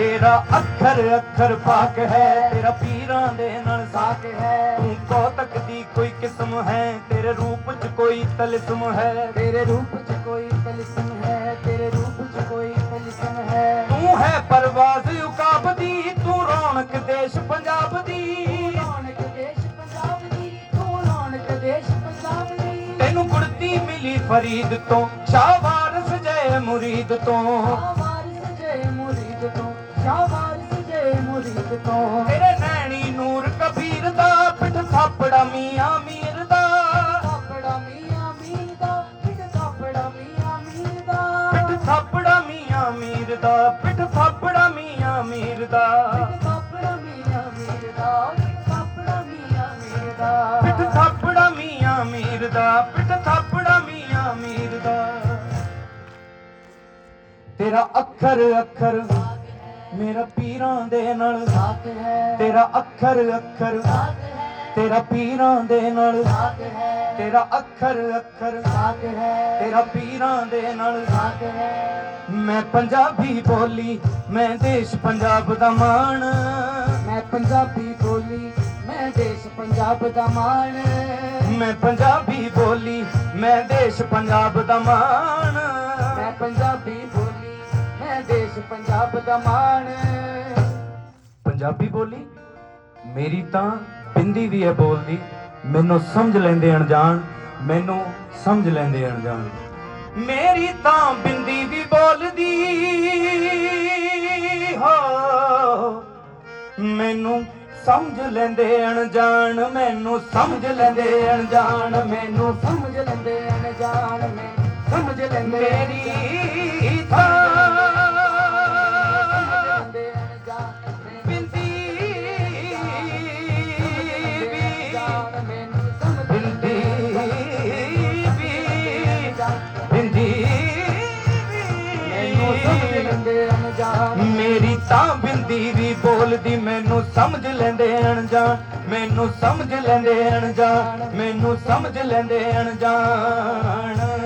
ਤੇਰਾ ਅੱਖਰ ਅੱਖਰ ਪਾਕ ਹੈ ਤੇਰਾ ਪੀਰਾਂ ਦੇ ਨਾਲ ਸਾਕ ਹੈ। ਤੂੰ ਕੋਤਕ ਦੀ ਕੋਈ ਕਿਸਮ ਹੈ ਤੇਰੇ ਰੂਪ 'ਚ ਕੋਈ ਤਲਿਸਮ ਹੈ। ਤੇਰੇ ਰੂਪ 'ਚ ਕੋਈ ਤਲਿਸਮ ਹੈ ਤੇਰੇ ਰੂਪ 'ਚ ਕੋਈ ਤਲਿਸਮ ਹੈ। ਤੂੰ ਹੈ ਪਰਵਾਜ਼ ਉਕਾਬ ਦੀ ਤੂੰ ਰੌਣਕ ਦੇਸ਼ ਪੰਜਾਬ ਦੀ। ਰੌਣਕ ਦੇਸ਼ ਪੰਜਾਬ ਦੀ ਤੂੰ ਰੌਣਕ ਦੇਸ਼ ਪੰਜਾਬ ਦੀ। ਤੈਨੂੰ ਗੁੜਤੀ ਮਿਲੀ ਫਰੀਦ ਤੋਂ ਸ਼ਾਹਵਾਰਸ ਜੈ ਮੁਰੀਦ ਤੋਂ। ਤੋਂ ਸ਼ਾਹਵਾਰਿਸ ਜੈ ਮੁਰੀਦ ਤੋਂ। ਤੇਰੇ ਨੈਣੀ ਨੂਰ ਕਬੀਰ ਦਾ ਪਿੱਠ ਥਾਪੜਾ ਮੀਆਂ ਮੀਰ ਦਾ। ਕਾਪੜਾ ਮੀਆਂ ਮੀਰ ਦਾ ਮੀਆਂ ਮੀਰ ਦਾ। ਪਿੱਠ ਥਾਪੜਾ ਮੀਆਂ ਮੀਰ ਦਾ ਪਿੱਠ ਥਾਪੜਾ ਮੀਆਂ ਮੀਰ ਦਾ। ਕਾਪੜਾ ਮੀਆਂ ਮੀਰ ਦਾ ਕਾਪੜਾ ਮੀਆਂ ਮੀਰ ਦਾ। ਪਿੱਠ ਥਾਪੜਾ ਮੀਆਂ ਮੀਰ ਦਾ ਪਿੱਠ ਥਾਪੜਾ ਮੀਆਂ ਮੀਰ ਦਾ। ਤੇਰਾ ਅੱਖਰ ਅੱਖਰ ਮੇਰਾ ਪੀਰਾਂ ਦੇ ਨਾਲ ਸਾਥ ਹੈ। ਤੇਰਾ ਅੱਖਰ ਅੱਖਰ ਸਾਥ ਹੈ। ਤੇਰਾ ਪੀਰਾਂ ਦੇ ਨਾਲ ਸਾਥ ਹੈ। ਤੇਰਾ ਅੱਖਰ ਅੱਖਰ ਸਾਥ ਹੈ। ਤੇਰਾ ਪੀਰਾਂ ਦੇ ਨਾਲ ਸਾਥ ਹੈ। ਮੈਂ ਪੰਜਾਬੀ ਬੋਲੀ ਮੈਂ ਦੇਸ਼ ਪੰਜਾਬ ਦਾ ਮਾਣ। ਮੈਂ ਪੰਜਾਬੀ ਬੋਲੀ ਮੈਂ ਦੇਸ਼ ਪੰਜਾਬ ਦਾ ਮਾਣ। ਮੈਂ ਪੰਜਾਬੀ ਬੋਲੀ ਮੈਂ ਦੇਸ਼ ਪੰਜਾਬ ਦਾ ਮਾਣ। ਪੰਜਾਬ ਦਾ ਮਾਣ ਪੰਜਾਬੀ ਬੋਲੀ, ਮੇਰੀ ਤਾਂ ਬਿੰਦੀ ਵੀ ਹੈ ਬੋਲਦੀ। ਮੈਨੂੰ ਸਮਝ ਲੈਂਦੇ ਅਣਜਾਣ, ਮੈਨੂੰ ਸਮਝ ਲੈਂਦੇ ਅਣਜਾਣ। ਮੇਰੀ ਤਾਂ ਬਿੰਦੀ ਵੀ ਬੋਲਦੀ। ਹੋ, ਮੈਨੂੰ ਸਮਝ ਲੈਂਦੇ ਅਣਜਾਣ, ਮੈਨੂੰ ਸਮਝ ਲੈਂਦੇ ਅਣਜਾਣ, ਮੈਨੂੰ ਸਮਝ ਲੈਂਦੇ ਅਣਜਾਣ, ਮੈਂ ਸਮਝ ਲੈਂਦੇ ਮੇਰੀ ਤਾਂ ਲੈਂਦੇ ਅਣਜਾਣ। ਮੇਰੀ ਤਾਂ ਬਿੰਦੀ ਵੀ ਬੋਲਦੀ, ਮੈਨੂੰ ਸਮਝ ਲੈਂਦੇ ਅਣਜਾਣ। ਮੈਨੂੰ ਸਮਝ ਲੈਂਦੇ ਅਣਜਾਣ, ਮੈਨੂੰ ਸਮਝ ਲੈਂਦੇ ਅਣਜਾਣ।